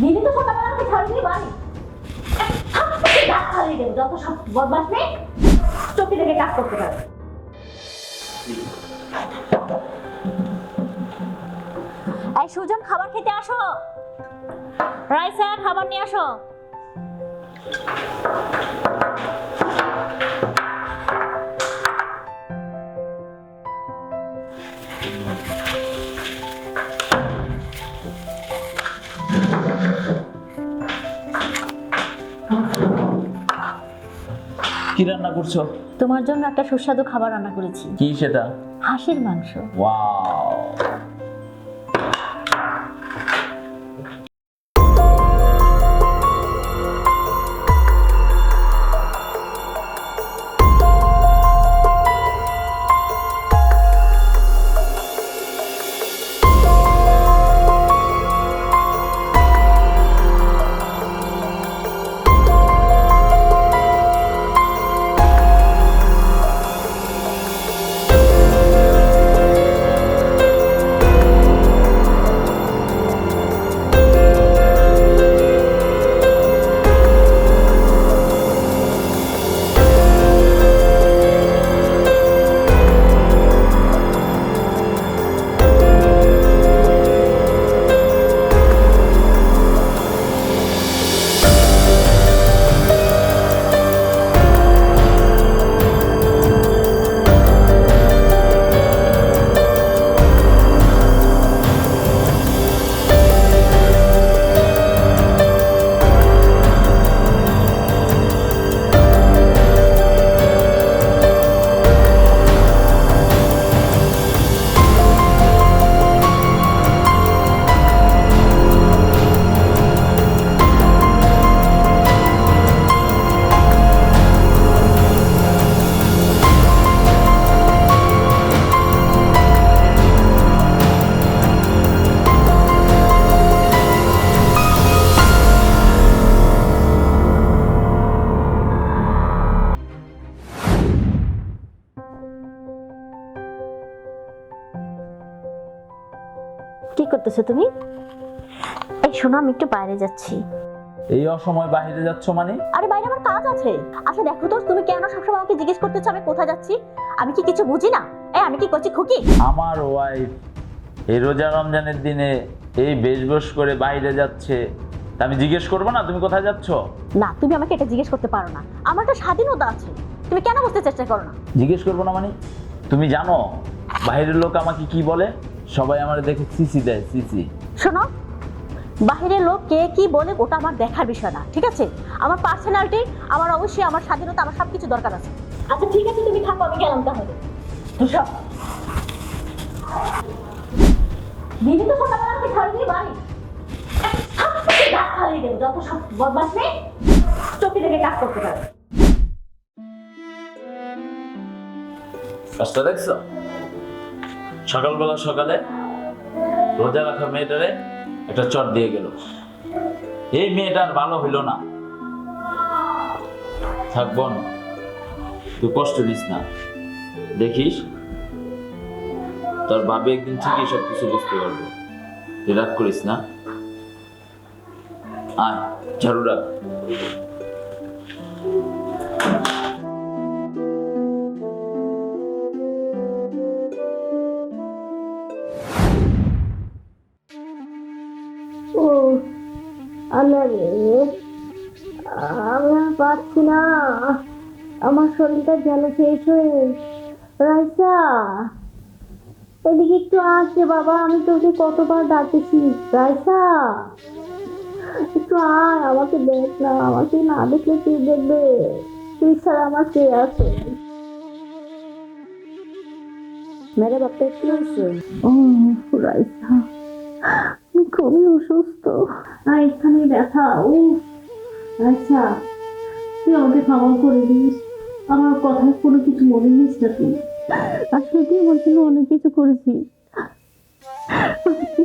দিদি তো সকালবেলা আমাকে ছাড়ি দিয়ে বাড়ি। দাঁত ফালিয়ে দেবো যত সব বদমাস নেই চোখে দেখে কাজ করতে পারে। এই সুজন, খাবার খেতে আসো। রাইসা খাবার নিয়ে আসো। কি রান্না করছ? তোমার জন্য একটা সুস্বাদু খাবার রান্না করেছি। কি সেটা? হাঁসের মাংস। ওয়াও কি করতেছো তুমি? এই শোনো আমি একটু বাইরে যাচ্ছি। এই অসময় বাইরে যাচ্ছ মানে? আরে বাইরে আমার কাজ আছে। আচ্ছা দেখো তো তুমি কেন সবসময় আমাকে জিজ্ঞেস করতেছো আমি কোথায় যাচ্ছি? আমি কি কিছু বুঝি না? এই আমি কি করছি খুকি? আমার ওয়াইফ এই রোজা রমজানের দিনে এই বেশবস করে বাইরে যাচ্ছে। তা আমি জিজ্ঞেস করব না তুমি কোথায় যাচ্ছ? না তুমি আমাকে এটা জিজ্ঞেস করতে পারো না। আমার একটা স্বাধীনতা আছে। তুমি কেন বুঝতে চেষ্টা করো না? জিজ্ঞেস করব না মানে? তুমি জানো বাইরের লোক আমাকে কি বলে? সবাই আমার দেখে সিসি দেয় সিসি শোনো বাহিরের লোক কে কি বলে ওটা আমার দেখার বিষয় না ঠিক আছে? আমার পার্সোনালিটি আমার অবশ্যই আমার স্বাধীনতা আমার সব কিছু দরকার আছে। আচ্ছা ঠিক আছে তুমি থাকো আমি গেলাম তাহলে। তুষার দিদি তো সকালবেলা বাড়ি। যত সব বদমাস নেই চোখে দেখে কাজ করতে পারে কাজটা দেখছ? সকালবেলা সকালে রোজা রাখা মেয়েটারে একটা চট দিয়ে গেল। এই মেয়েটার ভালো হইল না। থাক বোন, তুই কষ্ট নিস না। দেখিস, তোর ভাবে একদিন ঠিকই সব কিছু বুঝতে পারব। তুই রাগ করিস না। আয়, ঝাড়ু রাখ। আমি আর পাচ্ছি না। আমার শরীরটা যেন শেষ হয়ে রাইসা এদিকে একটু আসে বাবা, আমি তোকে কতবার ডাকেছি। রাইসা একটু আয়, আমাকে দেখ না, আমাকে না দেখলে কে দেখবে? তুই ছাড়া আমার কে আছে? মেরে বাপ্পা একটু হয়েছে? ও রাইসা আমি খুবই অসুস্থ। আর এখানে ব্যথা ও আচ্ছা তুই আমাকে ক্ষমা করে দিস। আমার কথায় কোনো কিছু মনে নিস না তুই আসলে তুই আমার জন্য অনেক কিছু আমি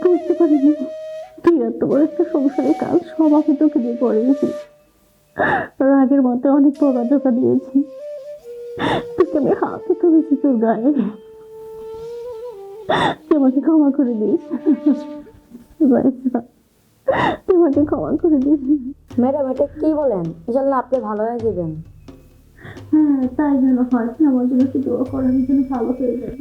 বুঝতে পারিনি তুই এত বড় একটা সংসারের কাজ সব আমি তোকে দিয়ে করিয়েছি রাগের মতো অনেক পোকা ধোকা দিয়েছি। তোকে আমি হাতে তুলেছি তোর গায়ে। তুই আমাকে ক্ষমা করে দিস। তোমাকে ক্ষমা করে দিন ম্যাডাম, এটা কি বলেন? ইনশাল্লাহ আপনি ভালো হয়ে যাবেন। হ্যাঁ তাই যেন হয়। আমার জন্য একটু দোয়া করেন, যেন ভালো হয়ে যাই